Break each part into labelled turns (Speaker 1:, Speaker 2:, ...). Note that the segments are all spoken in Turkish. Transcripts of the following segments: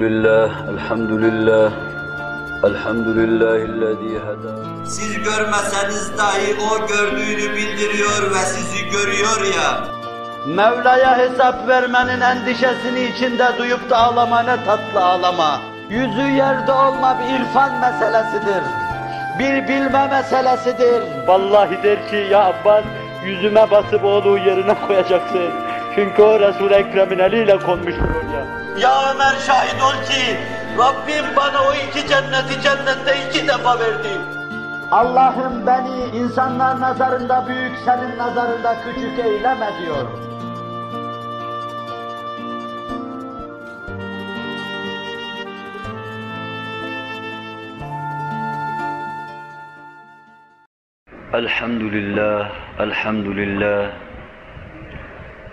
Speaker 1: lillah, elhamdülillah, elhamdülillahillezî hedâ.
Speaker 2: Siz görmeseniz dahi o gördüğünü bildiriyor ve sizi görüyor ya.
Speaker 3: Mevla'ya hesap vermenin endişesini içinde duyup da ağlama ne tatlı ağlama. Yüzü yerde olma bir irfan meselesidir. Bir bilme meselesidir. Vallahi der ki ya Abbas yüzüme basıp onu yerine koyacaksın. Çünkü o Resul-i Ekrem'in eliyle konmuştur oraya. Ya Ömer şahit ol ki Rabbim bana o iki cenneti cennette iki defa verdi. Allah'ım beni insanlar nazarında büyük, senin nazarında küçük eyleme diyor.
Speaker 1: Elhamdülillah, elhamdülillah.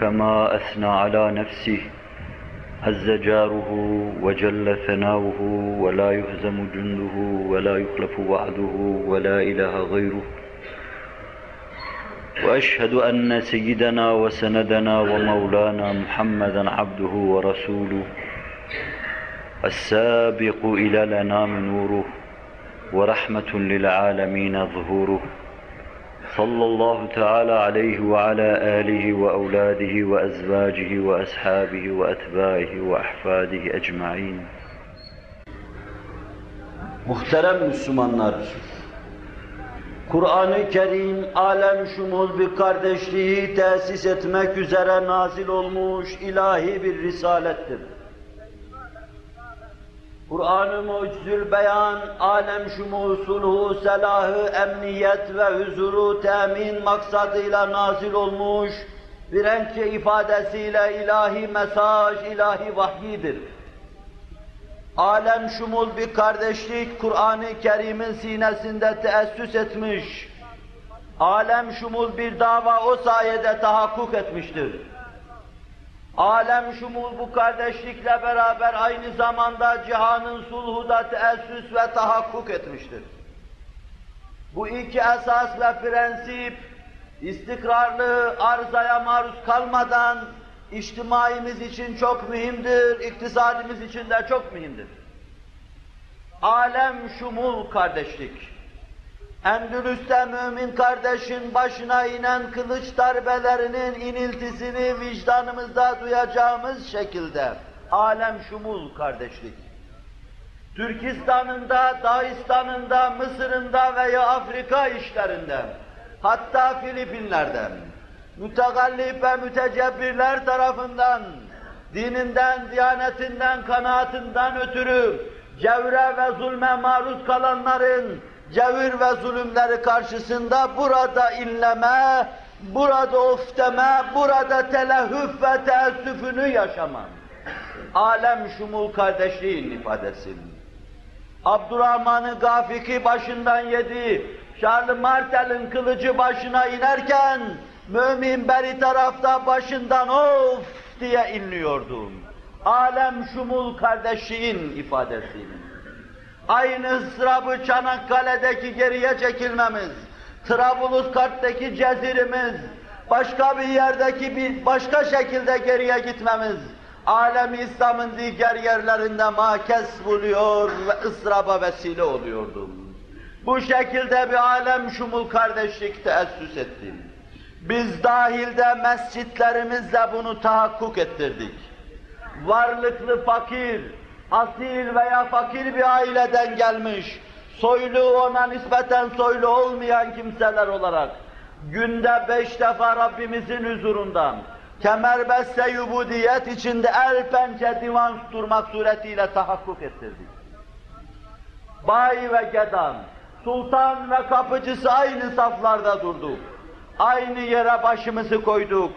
Speaker 1: كما أثنى على نفسه عز جاره وجل ثناؤه ولا يهزم جنده ولا يخلف وعده ولا إله غيره. وأشهد أن سيدنا وسندنا ومولانا محمدا عبده ورسوله السابق إلى الأنام نوره ورحمة للعالمين ظهوره. صلى الله تعالى عليه وعلى آله وأولاده وأزواجه وأصحابه وأتباعه وأحفاده أجمعين
Speaker 3: Muhterem Müslümanlar, Kur'an-ı Kerim alem şumul bir kardeşliği tesis etmek üzere nazil olmuş ilahi bir risalettir. Kur'an-ı Mucizül Beyan, alem şumu, sulhu, selahı, emniyet ve huzuru temin maksadıyla nazil olmuş, bir renkçe ifadesiyle ilahi mesaj, ilahi vahyidir. Alem şumul bir kardeşlik Kur'an-ı Kerim'in sinesinde teessüs etmiş. Alem şumul bir dava o sayede tahakkuk etmiştir. Alem şumul bu kardeşlikle beraber aynı zamanda cihanın sulhu da teessüs ve tahakkuk etmiştir. Bu iki esas ve prensip istikrarlı arzaya maruz kalmadan içtimaimiz için çok mühimdir, iktisadimiz için de çok mühimdir. Alem şumul kardeşlik. Endülüs'te mümin kardeşin başına inen kılıç darbelerinin iniltisini vicdanımızda duyacağımız şekilde alem şumul kardeşlik. Türkistan'ında, Dağistan'ında, Mısır'ında veya Afrika işlerinde, hatta Filipinler'de, mütegallip ve mütecebbirler tarafından, dininden, diyanetinden, kanaatinden ötürü cevre ve zulme maruz kalanların cevir ve zulümleri karşısında burada inleme, burada of deme, burada telehüf ve teessüfünü yaşama. Alem şumul kardeşliğin ifadesi. Abdurrahman-ı Gafiki başından yedi, Charles Martel'in kılıcı başına inerken, mümin beri tarafta başından of diye inliyordu. Alem şumul kardeşliğin ifadesi. Aynı ıstırabı Çanakkale'deki geriye çekilmemiz, Trablusgarp'taki cezirimiz, başka bir yerdeki bir başka şekilde geriye gitmemiz, alem İslam'ın diğer yerlerinde makes buluyor ve ıstıraba vesile oluyordu. Bu şekilde bir alem şumul kardeşlik teessüs etti. Biz dahilde mescitlerimizle bunu tahakkuk ettirdik. Varlıklı fakir, asil veya fakir bir aileden gelmiş, soylu ona nispeten soylu olmayan kimseler olarak günde beş defa Rabbimizin huzurundan kemerbeste yubudiyet içinde el pençe divan durmak suretiyle tahakkuk ettirdik. Bay ve gedan, sultan ve kapıcısı aynı saflarda durduk. Aynı yere başımızı koyduk.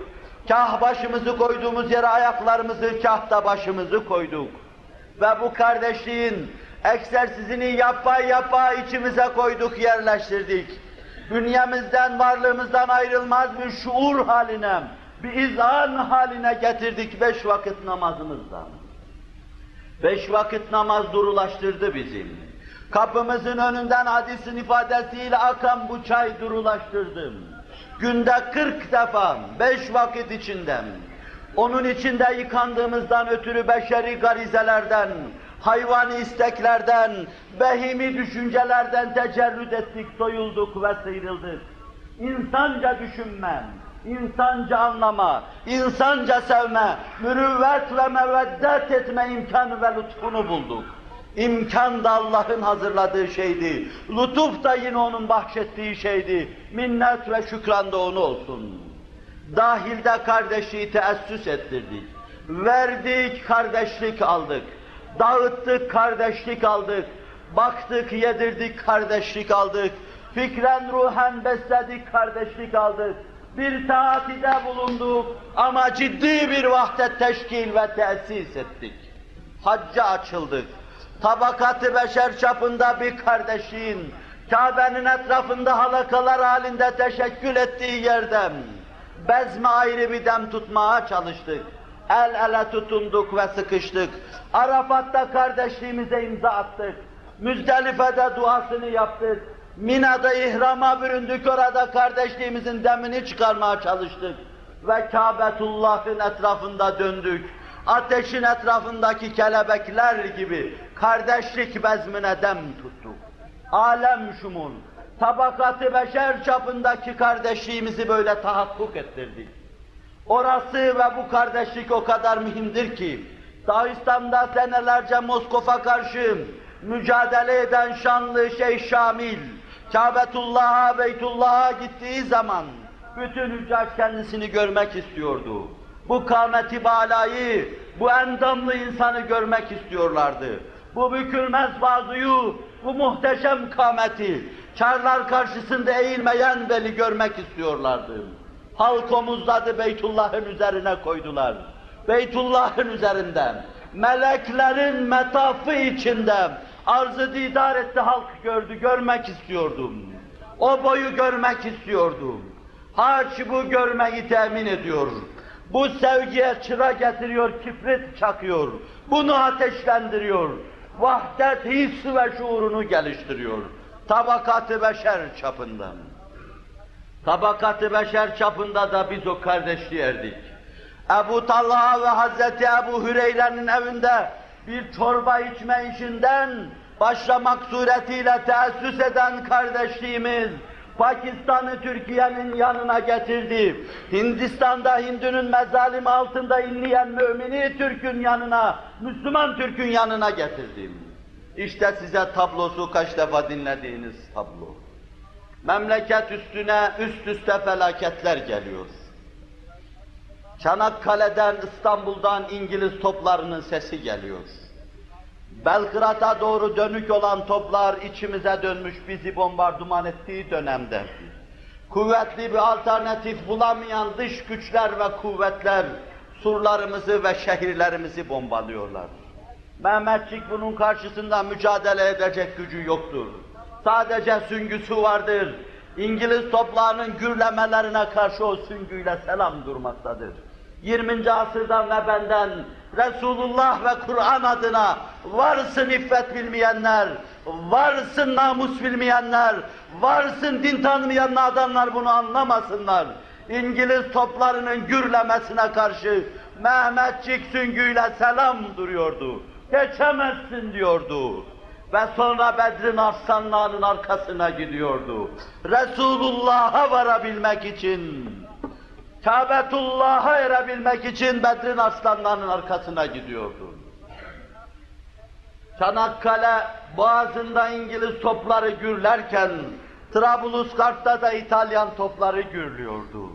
Speaker 3: Kah başımızı koyduğumuz yere ayaklarımızı, kah da başımızı koyduk. Ve bu kardeşliğin egzersizini yapa yapa içimize koyduk, yerleştirdik. Dünyamızdan, varlığımızdan ayrılmaz bir şuur haline, bir izan haline getirdik beş vakit namazımızdan. Beş vakit namaz durulaştırdı bizim. Kapımızın önünden hadisin ifadesiyle akan bu çay durulaştırdım. Günde kırk defa, beş vakit içinde. Onun içinde yıkandığımızdan ötürü beşeri garizelerden, hayvani isteklerden, behimi düşüncelerden tecerrüt ettik, soyulduk ve sıyrıldık. İnsanca düşünme, insanca anlama, insanca sevme, mürüvvet ve meveddet etme imkanı ve lütfunu bulduk. İmkan da Allah'ın hazırladığı şeydi. Lütuf da yine onun bahşettiği şeydi. Minnet ve şükran da onu olsun. Dahilde kardeşliği teessüs ettirdik. Verdik, kardeşlik aldık. Dağıttık, kardeşlik aldık. Baktık, yedirdik, kardeşlik aldık. Fikren, ruhen besledik, kardeşlik aldık. Bir taatide bulunduk ama ciddi bir vahdet teşkil ve tesis ettik. Hacca açıldık. Tabakatı beşer çapında bir kardeşliğin, Kabe'nin etrafında halakalar halinde teşekkül ettiği yerden, bezme ayrı bir dem tutmaya çalıştık. El ele tutunduk ve sıkıştık. Arafat'ta kardeşliğimize imza attık. Müzdelife'de duasını yaptık. Mina'da ihrama büründük, orada kardeşliğimizin demini çıkarmaya çalıştık. Ve Kâbetullah'ın etrafında döndük. Ateşin etrafındaki kelebekler gibi kardeşlik bezmine dem tuttuk. Alem şumul, tabakatı beşer çapındaki kardeşliğimizi böyle tahakkuk ettirdik. Orası ve bu kardeşlik o kadar mühimdir ki, Dağistan'da senelerce Moskova karşı mücadele eden şanlı Şeyh Şamil, Kâbetullah'a, Beytullah'a gittiği zaman bütün hüccaç kendisini görmek istiyordu. Bu kâmeti balayı, bu endamlı insanı görmek istiyorlardı. Bu bükülmez bazuyu, bu muhteşem kâmeti, çarlar karşısında eğilmeyen beli görmek istiyorlardı. Halk omuzladı Beytullah'ın üzerine koydular. Beytullah'ın üzerinden, meleklerin metafı içinde arzı didar etti halk gördü, görmek istiyordum. O boyu görmek istiyordum. Haç bu görmeyi temin ediyor. Bu sevgiye çıra getiriyor, kibrit çakıyor. Bunu ateşlendiriyor. Vahdet his ve şuurunu geliştiriyor. Tabakatı beşer çapından. Tabakatı beşer çapında da biz o kardeşliği erdik. Ebu Talha ve Hazreti Ebu Hüreyre'nin evinde bir çorba içme işinden başlamak suretiyle teessüs eden kardeşliğimiz, Pakistan'ı Türkiye'nin yanına getirdi. Hindistan'da Hindunun mezalim altında inleyen mümini Türk'ün yanına, Müslüman Türk'ün yanına getirdim. İşte size tablosu kaç defa dinlediğiniz tablo. Memleket üstüne üst üste felaketler geliyor. Çanakkale'den, İstanbul'dan İngiliz toplarının sesi geliyor. Belgrad'a doğru dönük olan toplar içimize dönmüş bizi bombardıman ettiği dönemde. Kuvvetli bir alternatif bulamayan dış güçler ve kuvvetler surlarımızı ve şehirlerimizi bombalıyorlar. Mehmetçik bunun karşısında mücadele edecek gücü yoktur. Sadece süngüsü vardır. İngiliz toplarının gürlemelerine karşı o süngüyle selam durmaktadır. 20. asırdan ve benden Resulullah ve Kur'an adına varsın iffet bilmeyenler, varsın namus bilmeyenler, varsın din tanımayan adamlar bunu anlamasınlar. İngiliz toplarının gürlemesine karşı Mehmetçik süngüyle selam duruyordu. Geçemezsin diyordu. Ve sonra Bedrin arslanlarının arkasına gidiyordu. Resulullah'a varabilmek için Kâbetullah'a erebilmek için Bedrin arslanlarının arkasına gidiyordu. Çanakkale boğazında İngiliz topları gürlerken, Trablusgarp'ta da İtalyan topları gürlüyordu.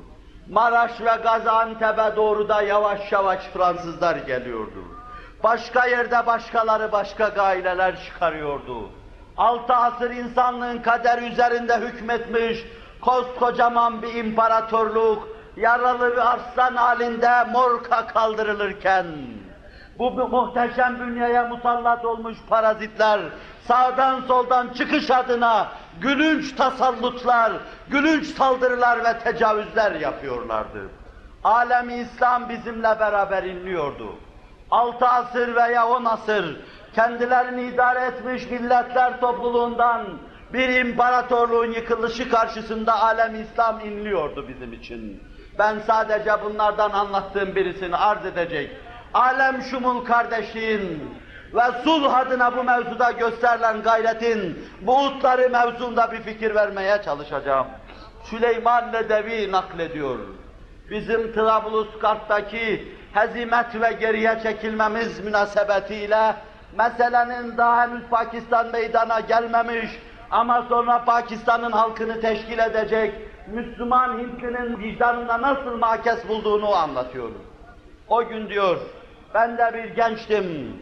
Speaker 3: Maraş ve Gaziantep'e doğru da yavaş yavaş Fransızlar geliyordu. Başka yerde başkaları başka gaileler çıkarıyordu. Altı asır insanlığın kader üzerinde hükmetmiş koskocaman bir imparatorluk, yaralı bir arslan halinde morka kaldırılırken, bu muhteşem bünyeye musallat olmuş parazitler sağdan soldan çıkış adına gülünç tasallutlar, gülünç saldırılar ve tecavüzler yapıyorlardı. Alemi İslam bizimle beraber inliyordu. Altı asır veya on asır kendilerini idare etmiş milletler topluluğundan bir imparatorluğun yıkılışı karşısında alem İslam inliyordu bizim için. Ben sadece bunlardan anlattığım birisini arz edecek. Alem şumul kardeşliğin ve sulh adına bu mevzuda gösterilen gayretin buğutları mevzunda bir fikir vermeye çalışacağım. Süleyman Nedevi naklediyor. Bizim Trablusgarp'taki hezimet ve geriye çekilmemiz münasebetiyle meselenin daha henüz Pakistan meydana gelmemiş ama sonra Pakistan'ın halkını teşkil edecek Müslüman Hintlinin vicdanına nasıl makes bulduğunu anlatıyor. O gün diyor, ben de bir gençtim.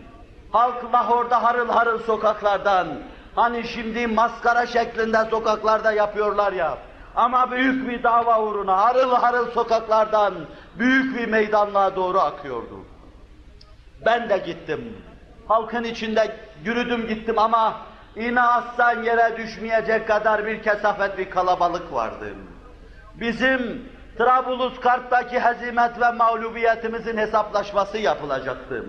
Speaker 3: Halk Lahor'da harıl harıl sokaklardan, hani şimdi maskara şeklinde sokaklarda yapıyorlar ya, ama büyük bir dava uğruna harıl harıl sokaklardan büyük bir meydanlığa doğru akıyordu. Ben de gittim. Halkın içinde yürüdüm gittim ama iğne aslan yere düşmeyecek kadar bir kesafet bir kalabalık vardı. Bizim Trablusgarp'taki hezimet ve mağlubiyetimizin hesaplaşması yapılacaktı.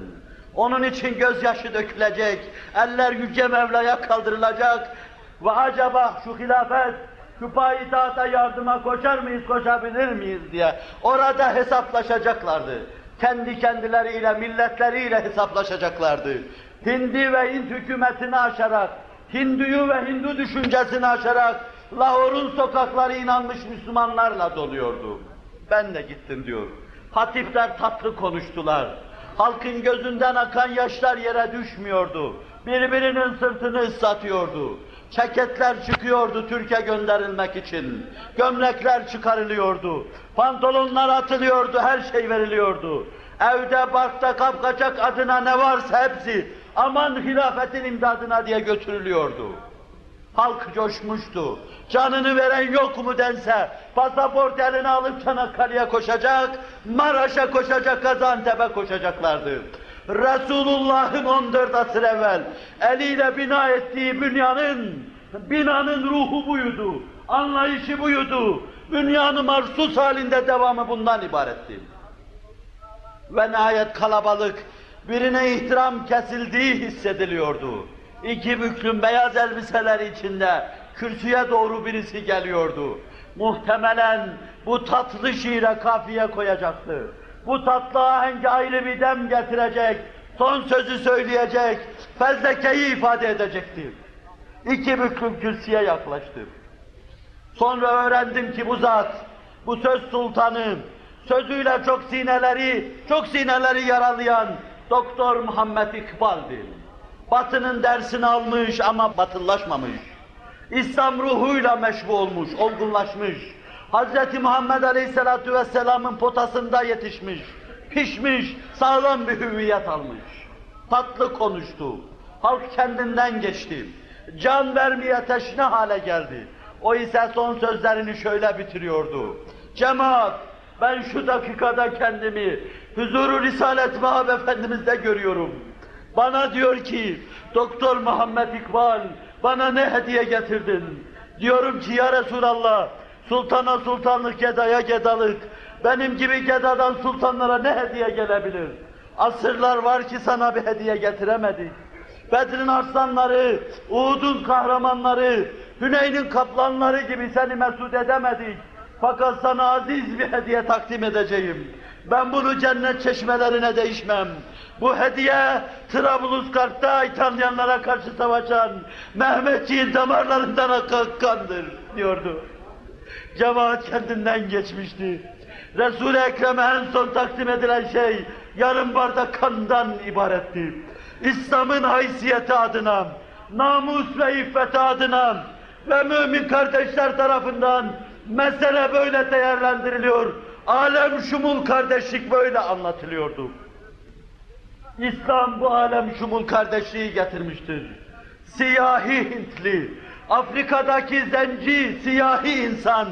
Speaker 3: Onun için gözyaşı dökülecek, eller Yüce Mevla'ya kaldırılacak ve acaba şu hilafet, şu payitahta yardıma koşar mıyız, koşabilir miyiz diye orada hesaplaşacaklardı. Kendi kendileriyle, milletleriyle hesaplaşacaklardı. Hindi ve Hint hükümetini aşarak, Hinduyu ve Hindu düşüncesini aşarak Lahor'un sokakları inanmış Müslümanlarla doluyordu. Ben de gittim diyor. Hatipler tatlı konuştular. Halkın gözünden akan yaşlar yere düşmüyordu. Birbirinin sırtını ıslatıyordu. Ceketler çıkıyordu Türkiye gönderilmek için. Gömlekler çıkarılıyordu. Pantolonlar atılıyordu, her şey veriliyordu. Evde, barkta, kapkaçak adına ne varsa hepsi aman hilafetin imdadına diye götürülüyordu. Halk coşmuştu. Canını veren yok mu dense, pasaport eline alıp Çanakkale'ye koşacak, Maraş'a koşacak, Gaziantep'e koşacaklardı. Resulullah'ın 14 asır evvel eliyle bina ettiği bünyanın, binanın ruhu buydu, anlayışı buydu. Bünyanı marsus halinde devamı bundan ibaretti. Ve nihayet kalabalık, birine ihtiram kesildiği hissediliyordu. İki büklüm beyaz elbiseler içinde kürsüye doğru birisi geliyordu. Muhtemelen bu tatlı şiire kafiye koyacaktı. Bu tatlı ahenge ayrı bir dem getirecek, son sözü söyleyecek, fezlekeyi ifade edecekti. İki büklüm kürsüye yaklaştı. Sonra öğrendim ki bu zat, bu söz sultanı, sözüyle çok sineleri, çok sineleri yaralayan Doktor Muhammed İkbal'di. Batının dersini almış ama batıllaşmamış. İslam ruhuyla meşbu olmuş, olgunlaşmış. Hz. Muhammed Aleyhisselatü Vesselam'ın potasında yetişmiş, pişmiş, sağlam bir hüviyet almış. Tatlı konuştu, halk kendinden geçti. Can vermeye teşne hale geldi. O ise son sözlerini şöyle bitiriyordu. Cemaat, ben şu dakikada kendimi huzuru Risalet Vahab Efendimiz'de görüyorum. Bana diyor ki, Doktor Muhammed İkbal, bana ne hediye getirdin? Diyorum ki ya Resulallah, sultana sultanlık, gedaya gedalık, benim gibi gedadan sultanlara ne hediye gelebilir? Asırlar var ki sana bir hediye getiremedik. Bedrin arslanları, Uhud'un kahramanları, Hüneyn'in kaplanları gibi seni mesut edemedik. Fakat sana aziz bir hediye takdim edeceğim. Ben bunu cennet çeşmelerine değişmem. Bu hediye Trablusgarp'ta İtalyanlara karşı savaşan Mehmetçiğin damarlarından akan kandır diyordu. Cemaat kendinden geçmişti. Resul-i Ekrem'e en son takdim edilen şey yarım bardak kandan ibaretti. İslam'ın haysiyeti adına, namus ve iffeti adına ve mümin kardeşler tarafından mesele böyle değerlendiriliyor. Alem şumul kardeşlik böyle anlatılıyordu. İslam bu alem şumul kardeşliği getirmiştir. Siyahi Hintli, Afrika'daki zenci, siyahi insan,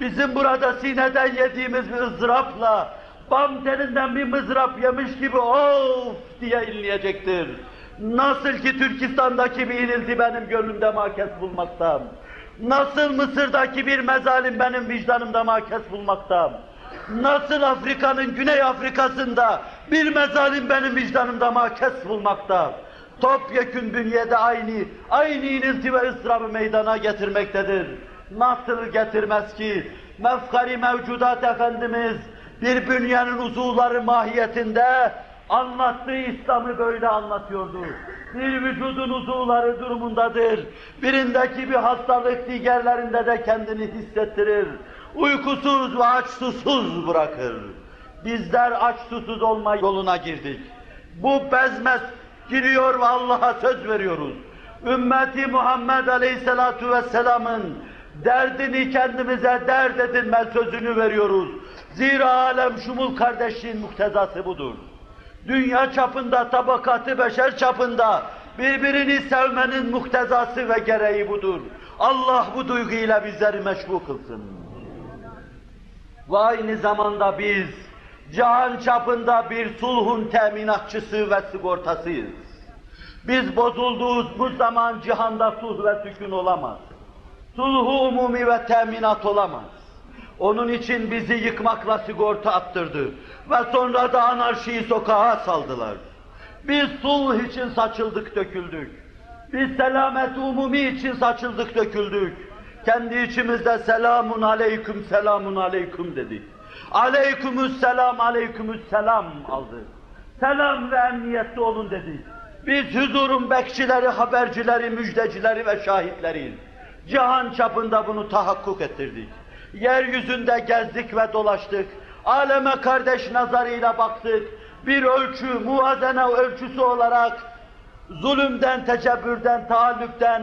Speaker 3: bizim burada sineden yediğimiz bir ızdırapla bam telinden bir mızrap yemiş gibi of diye inleyecektir. Nasıl ki Türkistan'daki bir inilti benim gönlümde makes bulmakta. Nasıl Mısır'daki bir mezalim benim vicdanımda makes bulmakta. Nasıl Afrika'nın Güney Afrika'sında bir mezalim benim vicdanımda makes bulmakta. Topyekün bünyede aynı, aynı inilti ve ıstırabı meydana getirmektedir. Nasıl getirmez ki? Mefkari mevcudat Efendimiz bir bünyenin uzuvları mahiyetinde anlattığı İslam'ı böyle anlatıyordu. Bir vücudun uzuvları durumundadır. Birindeki bir hastalık diğerlerinde de kendini hissettirir. Uykusuz ve aç susuz bırakır. Bizler aç susuz olma yoluna girdik. Bu bezmez giriyor ve Allah'a söz veriyoruz. Ümmeti Muhammed Aleyhisselatu Vesselam'ın derdini kendimize dert edinme sözünü veriyoruz. Zira alem şumul kardeşliğin muktezası budur. Dünya çapında, tabakatı beşer çapında birbirini sevmenin muktezası ve gereği budur. Allah bu duyguyla bizleri meşbu kılsın. Ve aynı zamanda biz cihan çapında bir sulhun teminatçısı ve sigortasıyız. Biz bozulduğumuz zaman cihanda sulh ve sükun olamaz. Sulhu umumi ve teminat olamaz. Onun için bizi yıkmakla sigorta attırdı. Ve sonra da anarşiyi sokağa saldılar. Biz sulh için saçıldık döküldük. Biz selamet umumi için saçıldık döküldük. Kendi içimizde selamun aleyküm selamun aleyküm dedik. Aleykümüs selam aleykümüs selam aldık. Selam ve emniyette olun dedik. Biz huzurun bekçileri, habercileri, müjdecileri ve şahitleriyiz. Cihan çapında bunu tahakkuk ettirdik. Yeryüzünde gezdik ve dolaştık. Aleme kardeş nazarıyla baktık. Bir ölçü, muvazene ölçüsü olarak zulümden, tecebbürden, taallüpten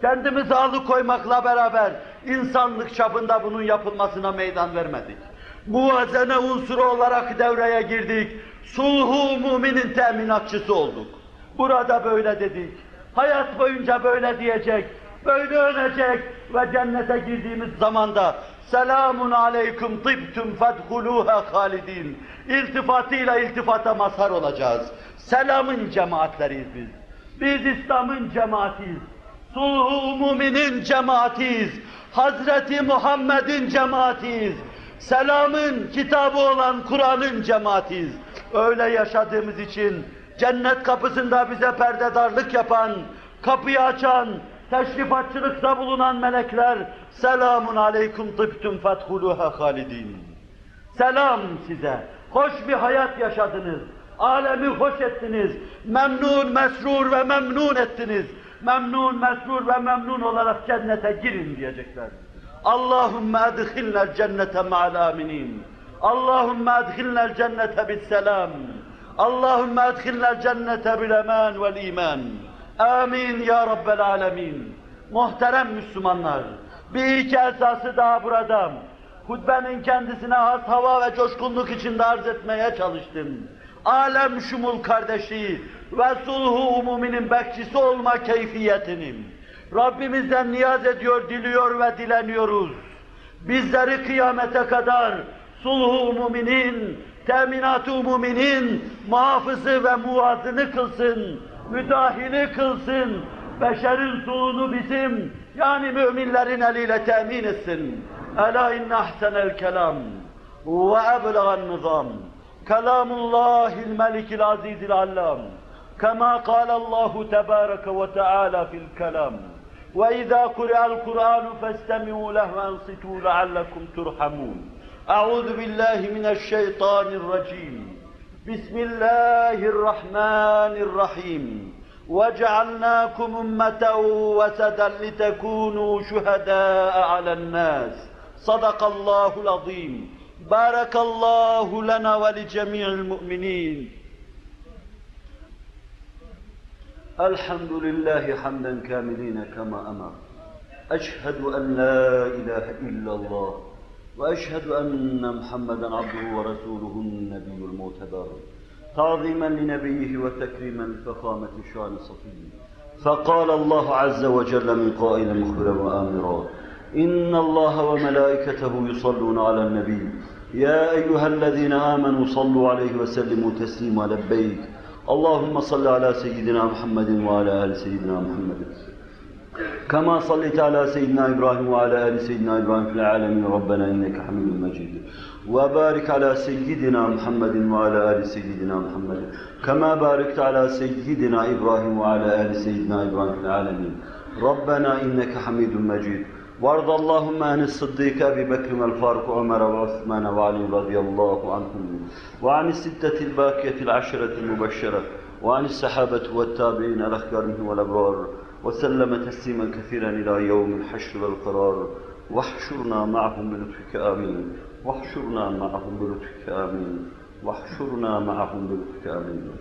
Speaker 3: kendimizi alıkoymakla beraber insanlık çapında bunun yapılmasına meydan vermedik. Muvazene unsuru olarak devreye girdik. Sulhu müminin teminatçısı olduk. Burada böyle dedik. Hayat boyunca böyle diyecek, böyle ölecek ve cennete girdiğimiz zamanda selamun aleyküm tibtum fedhuluha halidin iltifatıyla iltifata mazhar olacağız. Selamın cemaatleriyiz biz. Biz İslam'ın cemaatiyiz. Sulhu müminin cemaatiyiz. Hazreti Muhammed'in cemaatiyiz. Selamın kitabı olan Kur'an'ın cemaatiyiz. Öyle yaşadığımız için cennet kapısında bize perdedarlık yapan, kapıyı açan, teşrifatçılıkta bulunan melekler selamun aleyküm tıbtüm fethuluha halidin. Selam size. Hoş bir hayat yaşadınız. Alemi hoş ettiniz. Memnun, mesrur ve memnun ettiniz. Memnun, mesrur ve memnun olarak cennete girin diyecekler. Allahümme edhilnel cennete ma'al aminin. Allahümme edhilnel cennete bis selam. Allahümme edhilnel cennete bil eman vel iman. Amin ya Rabbel alemin. Muhterem Müslümanlar, bir iki esası daha burada. Hutbenin kendisine has hava ve coşkunluk içinde arz etmeye çalıştım. Alem şumul kardeşliği ve sulhu umuminin bekçisi olma keyfiyetini Rabbimizden niyaz ediyor, diliyor ve dileniyoruz. Bizleri kıyamete kadar sulhu umuminin, teminat-ı umuminin muhafızı ve muazını kılsın, müdahili kılsın, beşerin sulunu bizim, yani müminlerin eliyle temin etsin. Ela inne ahsenel kelam ve eblegan nizam. Kelamullahil melikil azizil allam. كما قال الله تبارك وتعالى في الكلام وإذا قرأ القرآن فاستمعوا له وأنصتوا لعلكم ترحمون أعوذ بالله من الشيطان الرجيم. بسم الله الرحمن الرحيم. وجعلناكم أمة وسدا لتكونوا شهداء على الناس. صدق الله العظيم. بارك الله لنا ولجميع المؤمنين. الحمد لله حمدا كاملين كما أمر. أشهد أن لا إله إلا الله. وأشهد أن محمدا عبده ورسوله النبي المعتبر تعظيما لنبيه وتكريما لفخامة شان صفيه فقال الله عز وجل من قائل مخبرا وآمرا
Speaker 1: إن الله وملائكته يصلون على النبي. يا أيها الذين آمنوا صلوا عليه وسلموا تسليما لبيك. اللهم صل على سيدنا محمد وعلى آل سيدنا محمد. كما صليت على سيدنا إبراهيم وعلى آل سيدنا إبراهيم في العالمين. ربنا إنك حميد مجيد. وبارك على سيدنا محمد وعلى آل سيدنا محمد. كما باركت على سيدنا إبراهيم وعلى آل سيدنا إبراهيم في العالمين. ربنا إنك حميد مجيد. وارض اللهم عن الصديق أبي بكر والفاروق وعمر وعثمان وعلي رضي الله عنهم. وعن الستة الباقية العشرة المبشرة. وعن الصحابة والتابعين الأخيار منهم والأبرار. وسلم تسليما كثيرا إلى يوم الحشر والقرار واحشرنا معهم بلطفك آمين واحشرنا معهم بلطفك آمين واحشرنا معهم بلطفك آمين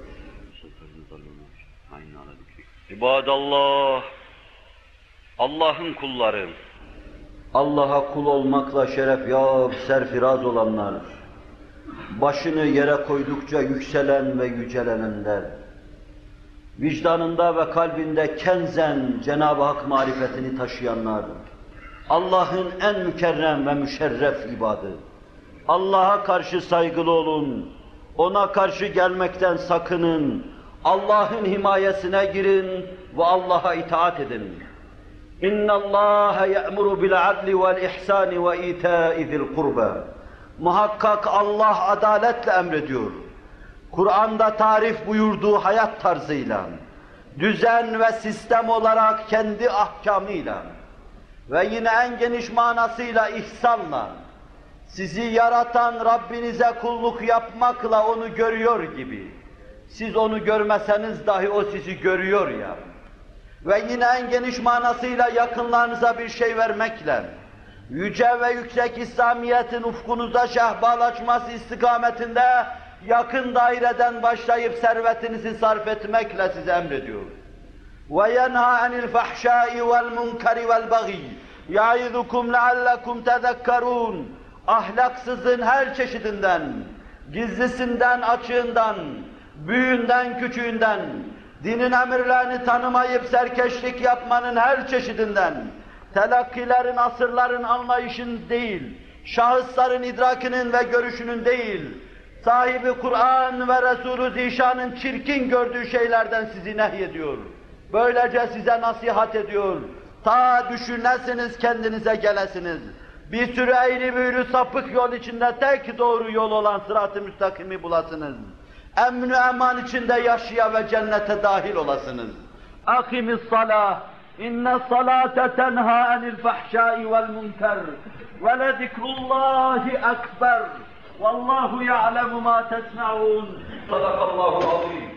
Speaker 1: İbadallah, Allah'ın kulları, Allah'a kul olmakla şeref yap, serfiraz olanlar, başını yere koydukça yükselen ve yücelenenler, vicdanında ve kalbinde kenzen Cenab-ı Hak marifetini taşıyanlar, Allah'ın en mükerrem ve müşerref ibadı. Allah'a karşı saygılı olun, ona karşı gelmekten sakının, Allah'ın himayesine girin ve Allah'a itaat edin. İnna Allah ya'muru bil adli vel ihsani ve ita'i zil kurba. Muhakkak Allah adaletle emrediyor. Kur'an'da tarif buyurduğu hayat tarzıyla, düzen ve sistem olarak kendi ahkamıyla ve yine en geniş manasıyla ihsanla, sizi yaratan Rabbinize kulluk yapmakla onu görüyor gibi, siz onu görmeseniz dahi o sizi görüyor ya. Ve yine en geniş manasıyla yakınlarınıza bir şey vermekle, yüce ve yüksek İslamiyet'in ufkunuza şehbalaşması istikametinde yakın daireden başlayıp servetinizi sarf etmekle size emrediyor. وَيَنْهَا عَنِ الْفَحْشَاءِ وَالْمُنْكَرِ وَالْبَغِيِّ يَعِذُكُمْ لَعَلَّكُمْ تَذَكَّرُونَ Ahlaksızın her çeşidinden, gizlisinden, açığından, büyüğünden, küçüğünden, dinin emirlerini tanımayıp serkeşlik yapmanın her çeşidinden, telakkilerin, asırların anlayışın değil, şahısların idrakinin ve görüşünün değil, sahibi Kur'an ve Resulü Zişan'ın çirkin gördüğü şeylerden sizi nehyediyor. Böylece size nasihat ediyor. Ta düşünesiniz, kendinize gelesiniz. Bir sürü eğri büğrü sapık yol içinde tek doğru yol olan sırat-ı müstakimi bulasınız. Emn-i eman içinde yaşaya ve cennete dahil olasınız. Akimis salah. İnne salate tenha anil fahşai vel münker. Ve le zikrullahi ekber. والله يعلم ما تسمعون صدق الله العظيم.